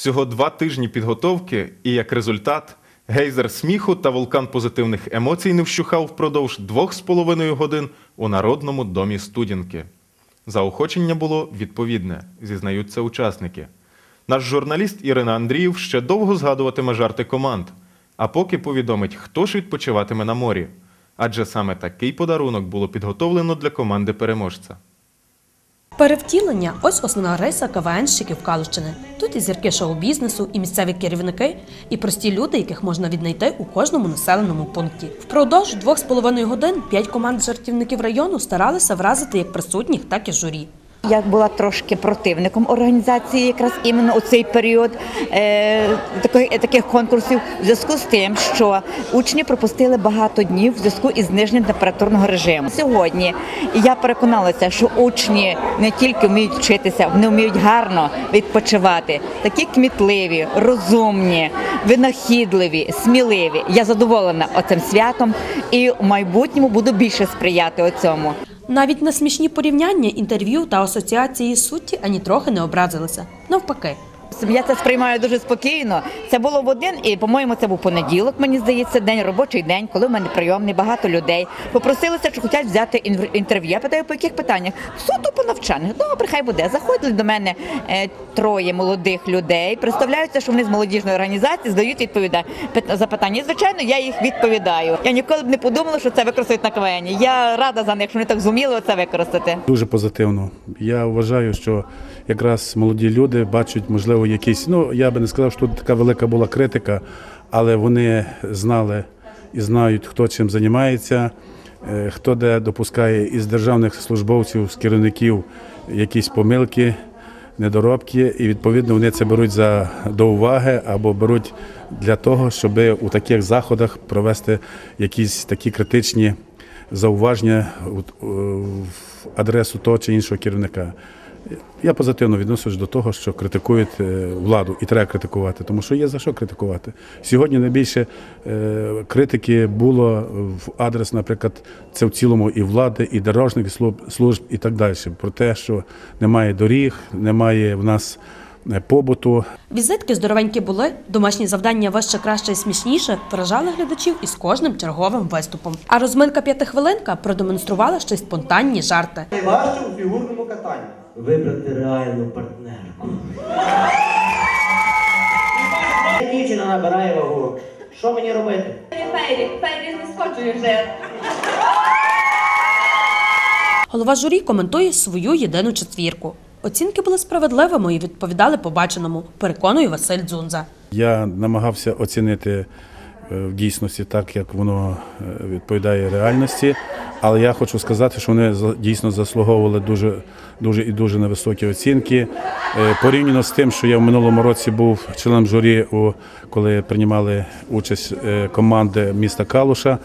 Всього два тижні підготовки, і як результат, гейзер сміху та вулкан позитивних емоцій не вщухав впродовж двох з половиною годин у Народному домі студінки. Заохочення було відповідне, зізнаються учасники. Наш журналіст Ірина Андріїв ще довго згадуватиме жарти команд, а поки повідомить, хто ж відпочиватиме на морі. Адже саме такий подарунок було підготовлено для команди переможця. Перевтілення ось основна риса КВНщиків Калущини. Тут і зірки шоу-бізнесу, і місцеві керівники, і прості люди, яких можна віднайти у кожному населеному пункті. Впродовж двох з половиною годин п'ять команд жартівників району старалися вразити як присутніх, так і журі. Я була трошки противником організації якраз іменно у цей період е, таких, таких конкурсів в зв'язку з тим, що учні пропустили багато днів в зв'язку із зниженням температурного режиму. Сьогодні я переконалася, що учні не тільки вміють вчитися, вони вміють гарно відпочивати. Такі кмітливі, розумні, винахідливі, сміливі. Я задоволена оцим святом і в майбутньому буду більше сприяти цьому. Навіть на смішні порівняння, інтерв'ю та асоціації суті ані трохи не образилися. Навпаки. Я це сприймаю дуже спокійно. Це було в один, і по-моєму, це був понеділок. Мені здається, день робочий день, коли в мене прийомний, багато людей. Попросилися, що хочуть взяти інтерв'ю. Я питаю, по яких питаннях? Суто по навчаннях. Добре, хай буде. Заходили до мене е, троє молодих людей. Представляються, що вони з молодіжної організації здають відповідає запитання. І, звичайно, я їх відповідаю. Я ніколи б не подумала, що це використають на КВН. Я рада за них, що вони так зуміли це використати. Дуже позитивно. Я вважаю, що якраз молоді люди бачать, можливо, якісь. Ну я би не сказав, що тут така велика була критика, але вони знали і знають, хто чим займається, е, хто де допускає із державних службовців, з керівників якісь помилки. Недоробки, і відповідно вони це беруть за до уваги або беруть для того, щоб у таких заходах провести якісь такі критичні зауваження в адресу того чи іншого керівника. Я позитивно відношусь до того, що критикують е, владу, і треба критикувати, тому що є за що критикувати. Сьогодні найбільше е, критики було в адрес, наприклад, це в цілому і влади, і дорожніх служб- і так далі. Про те, що немає доріг, немає в нас е, побуту, Візитки здоровенькі були, домашні завдання вище краще і смішніше вражали глядачів із кожним черговим виступом. А розминка п'ятихвилинка продемонструвала ще й спонтанні жарти. Найважче у фігурному катанні. Вибрати реальну партнерку. Дівчина набирає вагу. Що мені робити? Фейрі, Фейрі не сходжує вже. Голова журі коментує свою єдину четвірку. Оцінки були справедливими і відповідали побаченому, переконує Василь Дзунза. Я намагався оцінити в дійсності так, як воно е, відповідає реальності. Але я хочу сказати, що вони дійсно заслуговували дуже, дуже і дуже на високі оцінки. Е, Порівняно з тим, що я в минулому році був членом журі, коли приймали участь е, команди міста Калуша.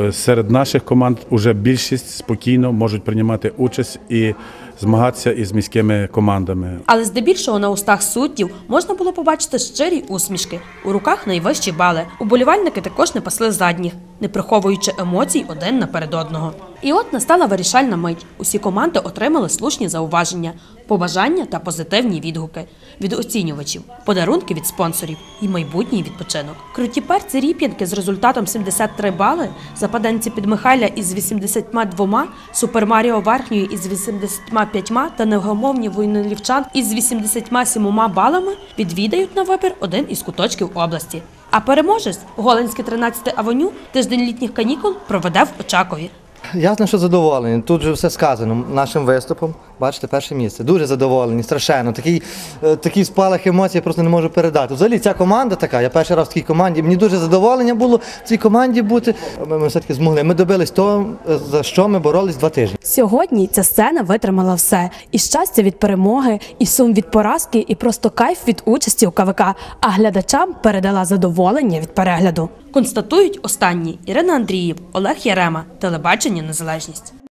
Е, Серед наших команд вже більшість спокійно можуть приймати участь і змагатися із міськими командами. Але здебільшого на устах суддів можна було побачити щирі усмішки. У руках найвищі бали. Уболівальники також не пасли задніх, не приховуючи емоцій один наперед одного. І от настала вирішальна мить. Усі команди отримали слушні зауваження, побажання та позитивні відгуки від оцінювачів, подарунки від спонсорів і майбутній відпочинок. Круті перці ріп'янки з результатом 73 бали, западенці під Михайля із 82, Супер Маріо Верхньої із 85 та невгомовні воїнолівчан із 87 балами відвідають на вибір один із куточків області. А переможець Голенське 13 авеню тиждень літніх канікул проведе в Очакові. Ясно, що задоволені. Тут вже все сказано нашим виступом. Бачите, перше місце. Дуже задоволені, страшенно. Такий, е, такий спалах емоцій я просто не можу передати. Взагалі ця команда така, я перший раз в такій команді. Мені дуже задоволення було в цій команді бути. Ми, ми все-таки змогли. Ми добились того, е, за що ми боролись два тижні. Сьогодні ця сцена витримала все: і щастя від перемоги, і сум від поразки, і просто кайф від участі у КВК. А глядачам передала задоволення від перегляду. Констатують останні Ірина Андріїв, Олег Ярема, телебачення Незалежність.